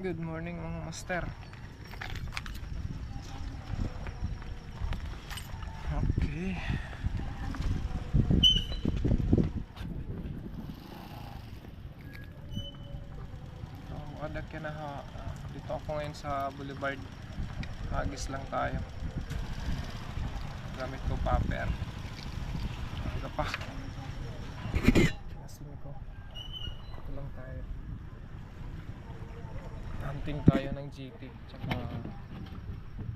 Good morning mga master. Okay. So, ada ka na ha. Ah, Dito ako ngayon sa Boulevard. Hagis lang tayo. Gamit ko paper. Aga pa. Tayo. Hunting tayo ng GT tsaka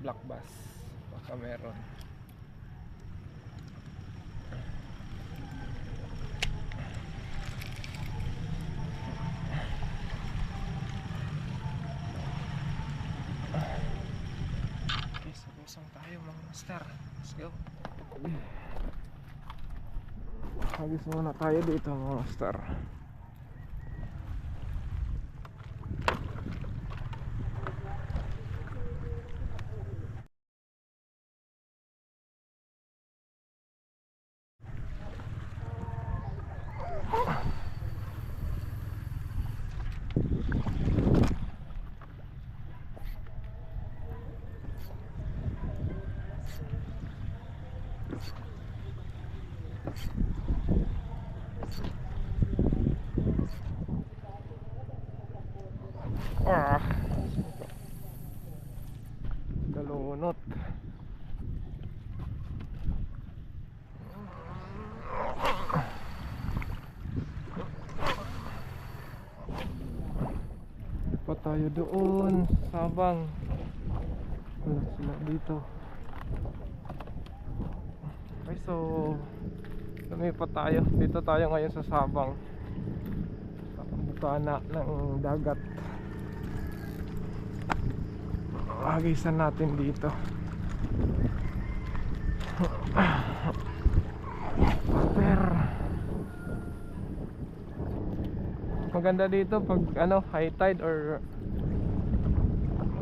black bus. Baka meron. Mga master. Let's go. Hagis muna tayo dito. Ah. Galunot. Pa tayo doon, Sabang. Wala sila dito. Okay, so lumipat tayo. Dito tayo ngayon sa Sabang. Sa bukana ng dagat. Agisan natin dito. Paper. Maganda dito pag ano, high tide or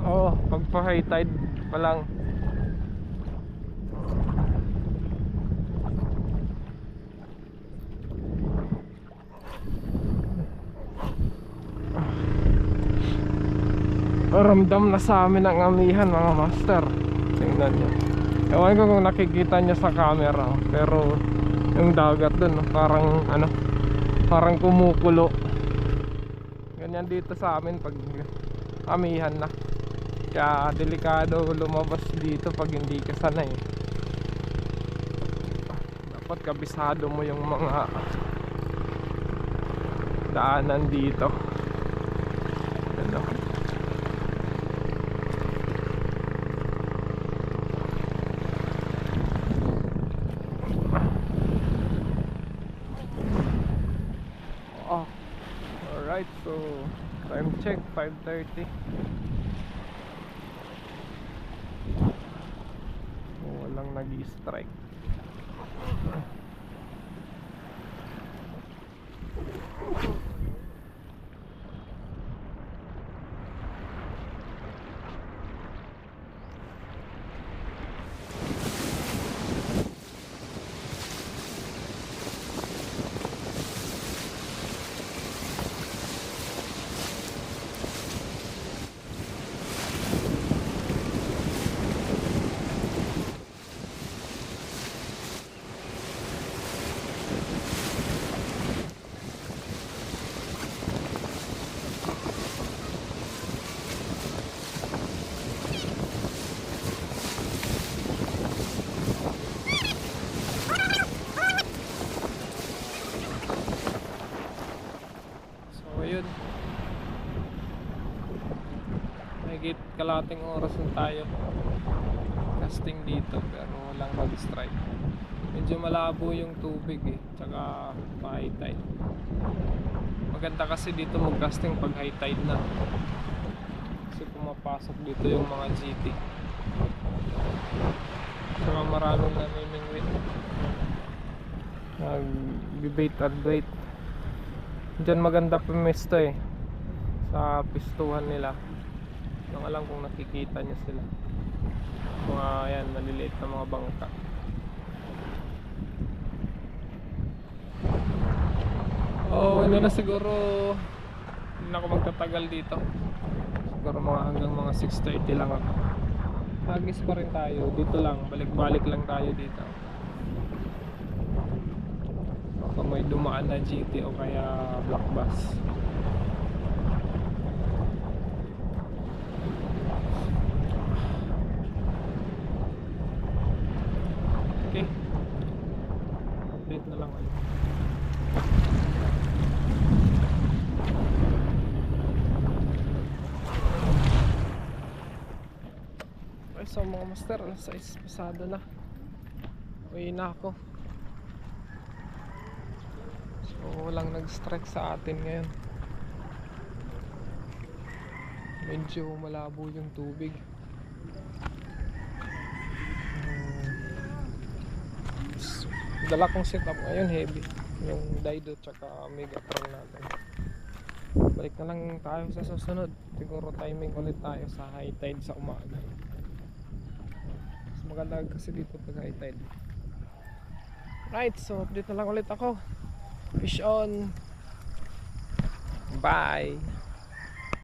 Oh, pag pa high tide pa lang. Ramdam na sa amin ang amihan mga master. Tingnan nyo Ewan ko kung nakikita nyo sa camera Pero yung dagat dun Parang ano Parang kumukulo. Ganyan dito sa amin pag amihan na Kaya delikado lumabas dito pag hindi ka sanay Dapat kabisado mo yung mga Daanan dito Ano Oh. Alright, so time check 5:30. Oh, walang nag-strike. So ayun Mahigit kalating oras na tayo Casting dito pero walang mag-strike. Medyo malabo yung tubig eh. Tsaka pa-high tide. Maganda kasi dito mag-casting pag high tide na. Kasi pumapasok dito yung mga GT Tsaka maraming namimingwit Nag-debate at bait. Diyan maganda pumesto eh. Sa pistuhan nila Nang alam kung nakikita niyo sila Mga yan, maliliit na mga bangka Oh, ano na siguro hindi na ako magtatagal dito. Siguro mga hanggang mga 6.30 lang ako. Hagis pa rin tayo. Dito lang. Balik-balik lang tayo dito. Baka may dumaan na GT o kaya black bus. Okay. Update na lang ulit. So mga master, alas 6 pasado na. Uwi na ako. So, walang nag-strike sa atin ngayon. Medyo malabo yung tubig. Hmm. S- Dala kong setup ngayon heavy. Yung Dido tsaka Megatron natin. Balik na lang tayo sa susunod. Siguro timing ulit tayo sa high tide sa umaga. Maganda kasi dito pag high tide. Right, so update na lang ulit ako. Fish on. Bye.